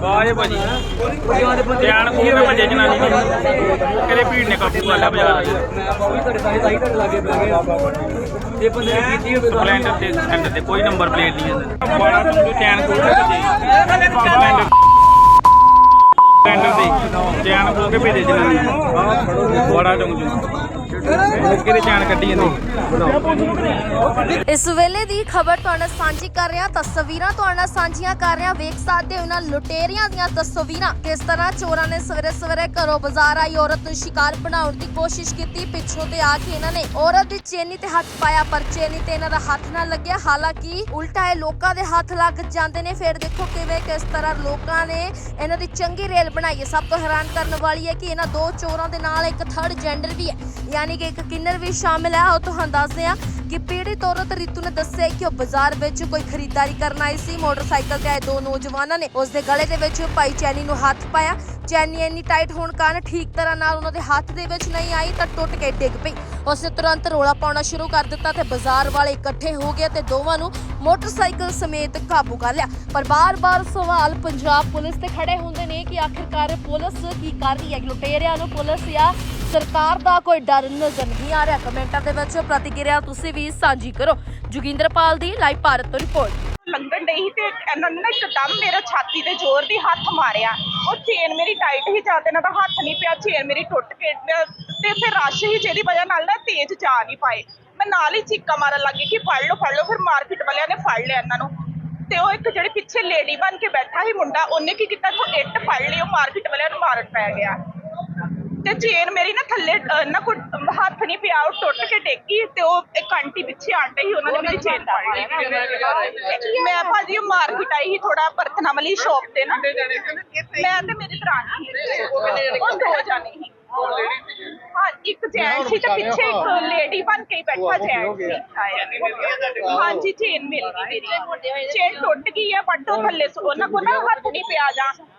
Bye ਭਾਜੀ। ਧਿਆਨ ਪੂਰੇ ਵਿੱਚ ਜਨਾਨੀ ਨੇ। ਕਿਹੜੇ ਭੀੜ ਨੇ ਕਾਬੂ ਕਰ ਲਿਆ ਬਾਜ਼ਾਰ ਸਪਲੈਂਡਰ ਤੇ ਸੈਂਟਰ ਤੇ ਕੋਈ ਨੰਬਰ ਪਲੇਟ ਨਹੀਂ ਹੈ। ਬਾੜਾ ਤੋਂ ਚੈਨ ਕੋਲ ਤੇ ਸਪਲੈਂਡਰ ਤੇ ਚੈਨ ਖੋ ਕੇ ਭੇਜੇ ਜਨਾਨੀ ਨੇ। ਬਾੜਾ ਤੋਂ ਮੌਕੇ ਤੇ ਚੈਨ ਕੱਢੀ ਜਾਂਦੇ? ਇਸ ਵੇਲੇ ਦੀ ਖਬਰ ਤੁਹਾਡੇ ਸਾਂਝੀ ਕਰ ਰਿਹਾ, ਤਸਵੀਰਾਂ ਤੁਹਾਡੇ ਸਾਂਝੀਆਂ ਕਰ ਰਿਹਾ। ਵੇਖ ਸਕਦੇ ਹੋ ਇਹਨਾਂ ਦੀਆਂ ਤਸਵੀਰਾਂ ਕਿਸ ਤਰ੍ਹਾਂ ਚੋਰਾਂ ਨੇ ਸਵੇਰੇ ਸਵੇਰੇ ਘਰੋਂ ਬਾਜ਼ਾਰ ਆਈ, ਔਰਤ ਨੂੰ ਸ਼ਿਕਾਰ ਬਣਾਉਣ ਦੀ ਕੋਸ਼ਿਸ਼ ਕੀਤੀ। ਪਿੱਛੋਂ ਤੇ ਆ ਕੇ ਇਹਨਾਂ ਨੇ ਔਰਤ ਦੀ ਚੇਨੀ ਤੇ ਹੱਥ ਪਾਇਆ, ਪਰ ਚੇਨੀ ਤੇ ਇਹਨਾਂ ਦਾ ਹੱਥ ਨਾ ਲੱਗਿਆ। ਹਾਲਾਂਕਿ ਉਲਟਾ ਇਹ ਲੋਕਾਂ ਦੇ ਹੱਥ ਲੱਗ ਜਾਂਦੇ ਨੇ। ਫਿਰ ਦੇਖੋ ਕਿਵੇਂ ਕਿਸ ਤਰ੍ਹਾਂ ਲੋਕਾਂ ਨੇ ਇਹਨਾਂ ਦੀ ਚੰਗੀ ਰੇਲ ਬਣਾਈ ਹੈ। ਸਭ ਤੋਂ ਹੈਰਾਨ ਕਰਨ ਵਾਲੀ ਹੈ ਕਿ ਇਹਨਾਂ ਦੋ ਚੋਰਾਂ ਦੇ ਨਾਲ ਇੱਕ ਥਰਡ ਜੈਂਡਰ ਵੀ ਹੈ। ਯਾਨੀ ਕਿ ਇੱਕ ਕਿੰਨਰ ਵੀ ਸ਼ਾਮਿਲ ਹੈ। ਉਹ ਤੁਹਾਨੂੰ ਦੱਸਦੇ ਆ ਕਿ ਪੀੜਿਤ ਔਰਤ ਰੀਤੂ ਨੇ ਦੱਸਿਆ ਕਿ ਉਹ ਬਾਜ਼ਾਰ ਵਿੱਚ ਕੋਈ ਖਰੀਦਦਾਰੀ ਕਰਨ ਆਈ ਸੀ। ਮੋਟਰਸਾਈਕਲ ਤੇ ਆਏ ਦੋ ਨੌਜਵਾਨਾਂ ਨੇ ਉਸ ਦੇ ਗਲੇ ਦੇ ਵਿੱਚ ਭਾਈ ਚੈਨੀ ਨੂੰ ਹੱਥ ਪਾਇਆ। ਚੈਨੀ ਇੰਨੀ ਟਾਈਟ ਹੋਣ ਕਾਰਨ ਠੀਕ ਤਰ੍ਹਾਂ ਨਾਲ ਉਹਨਾਂ ਦੇ ਹੱਥ ਦੇ ਵਿੱਚ ਨਹੀਂ ਆਈ ਤਾਂ ਟੁੱਟ ਕੇ ਡਿੱਗ ਪਈ। ਉਸਨੇ ਤੁਰੰਤ ਰੋਲਾ ਪਾਉਣਾ ਸ਼ੁਰੂ ਕਰ ਦਿੱਤਾ ਤੇ ਬਾਜ਼ਾਰ ਵਾਲੇ ਇਕੱਠੇ ਹੋ ਗਏ ਤੇ ਦੋਵਾਂ ਨੂੰ ਮੋਟਰਸਾਈਕਲ ਸਮੇਤ ਕਾਬੂ ਕਰ ਲਿਆ। ਪਰ ਬਾਰ-ਬਾਰ ਸਵਾਲ ਪੰਜਾਬ ਪੁਲਿਸ ਤੇ ਖੜੇ ਹੁੰਦੇ ਨੇ ਕਿ ਆਖਿਰਕਾਰ ਪੁਲਿਸ ਕੀ ਕਰ ਰਹੀ ਹੈ? ਲੁਟੇਰਿਆਂ ਨੂੰ ਪੁਲਿਸ ਜਾਂ ਸਰਕਾਰ ਦਾ ਕੋਈ ਡਰ ਨਜ਼ਰ ਨਹੀਂ ਆ ਰਿਹਾ। ਕਮੈਂਟਾਂ ਦੇ ਵਿੱਚ ਪ੍ਰਤੀਕਿਰਿਆ ਤੁਸੀਂ ਵੀ ਸਾਂਝੀ ਕਰੋ। ਜੋਗਿੰਦਰਪਾਲ ਦੀ ਲਾਈਵ ਭਾਰਤ ਤੋਂ ਰਿਪੋਰਟ। ਲੰਘਣ ਡਈ ਸੀ ਤੇ ਇਹਨਾਂ ਨੇ ਨਾ ਇੱਕਦਮ ਮੇਰਾ ਛਾਤੀ ਤੇ ਜ਼ੋਰ ਦੀ ਹੱਥ ਮਾਰਿਆ। ਉਹ ਚੇਨ ਮੇਰੀ ਟਾਈਟ ਹੀ ਜਾ ਤੇ ਇਹਨਾਂ ਦਾ ਹੱਥ ਨਹੀਂ ਪਿਆ, ਚੇਨ ਮੇਰੀ ਟੁੱਟ ਕੇ, ਤੇ ਤੇ ਫਿਰ ਰਸ਼ ਹੀ ਜਿਹਦੀ ਵਜ੍ਹਾ ਨਾਲ ਨਾ ਤੇਜ਼ ਜਾ ਨਹੀਂ ਪਾਏ। ਮੈਂ ਨਾਲ ਹੀ ਚੀਕਾਂ ਮਾਰਨ ਲੱਗੀ ਕਿ ਫੜ ਲਓ ਫੜ ਲਓ, ਫਿਰ ਮਾਰਕੀਟ ਵਾਲਿਆਂ ਨੇ ਫੜ ਲਿਆ ਇਹਨਾਂ ਨੂੰ। ਤੇ ਉਹ ਇੱਕ ਜਿਹੜੇ ਪਿੱਛੇ ਲੇਡੀ ਬਣ ਕੇ ਬੈਠਾ ਸੀ ਮੁੰਡਾ, ਉਹਨੇ ਕੀ ਕੀਤਾ? ਤੋਂ ਇੱਟ ਫੜ ਲਈ, ਉਹ ਮਾਰਕੀਟ ਵਾਲਿਆਂ ਨੂੰ ਮਾਰਨ ਪੈ ਗਿਆ। ਤੇ ਚੇਨ ਮੇਰੀ ਨਾ ਥੱਲੇ ਨਾ ਕੋਈ ਹੱਥ ਨਹੀਂ ਪਿਆ ਉਹ ਟੁੱਟ ਕੇ ਡੇਗੀ ਤੇ ਉਹ ਇੱਕ ਆਂਟੀ ਪਿੱਛੇ ਆਂਟੇ ਸੀ ਉਹਨਾਂ ਨੇ ਮੇਰੀ ਚੇਨ ਫੜ ਲਈ। ਮੈਂ ਭਾਜੀ ਉਹ ਮਾਰਕੀਟ ਆਈ ਸੀ ਥੋੜਾ ਬਰਤਨਾਂ ਵਾਲੀ ਸ਼ੌਪ ਤੇ ਨਾ। ਮੈਂ ਤੇ ਮੇਰੀ ਦਰਾਣੀ ਉਹ ਦੋ ਜਾਣੇ ਸੀ। ਹਾਂ ਇੱਕ ਜੈਂਟ ਸੀ ਤੇ ਪਿੱਛੇ ਇੱਕ ਲੇਡੀ ਬਣ ਕੇ ਹੀ ਬੈਠਾ ਜੈਂਟ ਸੀ। ਹਾਂਜੀ ਚੇਨ ਮਿਲ ਗਈ ਮੇਰੀ। ਚੇਨ ਟੁੱਟ ਗਈ ਹੈ ਬਟ ਉਹ ਥੱਲੇ ਸੋ- ਉਹਨਾਂ ਕੋ ਨਾ ਹੱਥ ਨਹੀਂ ਪਿਆ ਜਾਂ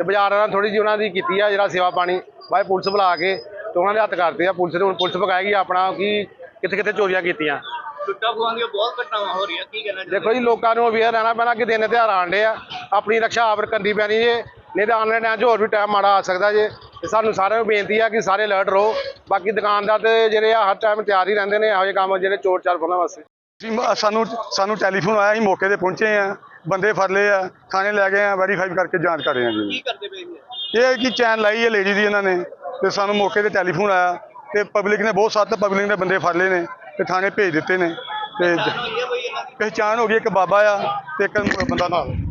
ਤੇ ਬਾਜ਼ਾਰ ਨਾਲ ਥੋੜੀ ਜਿਹੀ ਉਹਨਾਂ ਦੀ ਕੀਤੀ ਆ ਜਿਹੜਾ ਸੇਵਾ ਪਾਣੀ ਬਾਈ ਪੁਲਿਸ ਬੁਲਾ ਕੇ ਤੇ ਉਹਨਾਂ ਦੇ ਹੱਥ ਕਰਦੇ ਆ ਪੁਲਿਸ ਨੇ ਹੁਣ ਪੁਲਿਸ ਪਕਾਏਗੀ ਆਪਣਾ ਕਿ ਕਿੱਥੇ ਕਿੱਥੇ ਚੋਰੀਆਂ ਕੀਤੀਆਂ। ਟੁੱਟਾ ਖੁਆਂ ਦੀਆਂ ਬਹੁਤ ਘਟਨਾਵਾਂ ਹੋ ਰਹੀਆਂ ਕੀ ਕਹਿਣਾ ਦੇਖੋ ਜੀ ਲੋਕਾਂ ਨੂੰ ਅਵੇਅਰ ਰਹਿਣਾ ਪੈਣਾ ਕਿ ਦਿਨ ਤਿਉਹਾਰ ਆਉਂਦੇ ਆ ਆਪਣੀ ਰੱਖਿਆ ਆਪ ਕਰਨੀ ਪੈਣੀ ਜੇ ਨਹੀਂ ਤਾਂ ਆਨਲਾਈਨ ਟਾਈਮ 'ਚ ਹੋਰ ਵੀ ਟਾਈਮ ਮਾੜਾ ਆ ਸਕਦਾ ਜੇ। ਤੇ ਸਾਨੂੰ ਸਾਰਿਆਂ ਨੂੰ ਬੇਨਤੀ ਆ ਕਿ ਸਾਰੇ ਅਲਰਟ ਰਹੋ ਬਾਕੀ ਦੁਕਾਨਦਾਰ ਤੇ ਜਿਹੜੇ ਆ ਹਰ ਟਾਈਮ ਤਿਆਰ ਹੀ ਰਹਿੰਦੇ ਨੇ ਇਹੋ ਜਿਹੇ ਕੰਮ ਜਿਹੜੇ ਚੋਰ ਚਾਰ ਫੜਨ ਵਾਸਤੇ। ਸਾਨੂੰ ਸਾਨੂੰ ਟੈਲੀਫੋਨ ਆਇਆ ਅਸੀਂ ਮੌਕੇ ਤੇ ਪਹੁੰਚੇ ਆ। ਬੰਦੇ ਫੜ ਲਏ ਆ ਥਾਣੇ ਲੈ ਗਏ ਆ ਵੈਰੀਫਾਈ ਕਰਕੇ ਜਾਂਚ ਕਰ ਰਹੇ ਆ ਜੀ। ਕੀ ਕਰਦੇ ਪਏ ਇਹ ਕਿ ਚੈਨ ਲਾਈ ਹੈ ਲੇਡੀ ਦੀ ਇਹਨਾਂ ਨੇ ਤੇ ਸਾਨੂੰ ਮੌਕੇ ਤੇ ਟੈਲੀਫੋਨ ਆਇਆ ਤੇ ਪਬਲਿਕ ਨੇ ਬਹੁਤ ਸੱਤ ਪਬਲਿਕ ਨੇ ਬੰਦੇ ਫੜ ਲਏ ਨੇ ਤੇ ਥਾਣੇ ਭੇਜ ਦਿੱਤੇ ਨੇ ਤੇ ਪਹਿਚਾਣ ਹੋ ਗਈ ਇੱਕ ਬਾਬਾ ਆ ਤੇ ਇੱਕ ਬੰਦਾ ਨਾਲ।